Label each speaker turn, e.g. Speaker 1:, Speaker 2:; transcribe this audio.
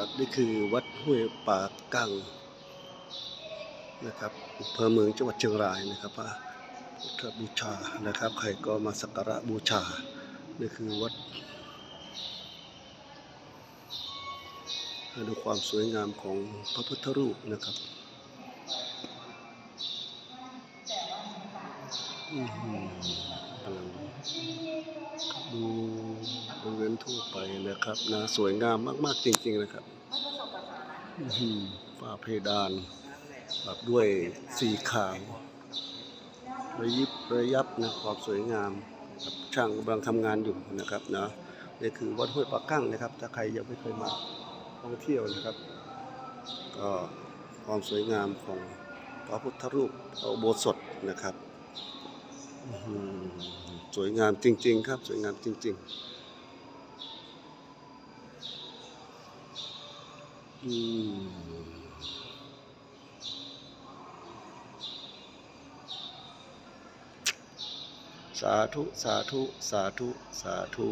Speaker 1: ครับนี่คือวัดห้วยป่ากังนะครับอำเภอเมืองจังหวัดเชียงรายนะครับพระพุทธบูชานะครับ ใครก็มาสักการะบูชานี่คือวัดดูความสวยงามของพระพุทธรูปนะครับอื้อหือกำลัง ดูบริเวณทั่วไปนะครับนะสวยงามมากๆจริง ๆ นะครับอื้อหือฝ้าเพดานแบบด้วยสีขาวระยิบระยับนะความสวยงามช่างกำลังทำงานอยู่นะครับนะนี่คือวัดห้วยปากกั้งนะครับ ถ้าใครยังไม่เคยมาท่องเที่ยวนะครับ ก็ความสวยงามของพระพุทธรูปพระอุโบสถนะครับ สวยงามจริง ๆ ครับ สวยงามจริง ๆ อืมสาธุ สาธุ สาธุ สาธุ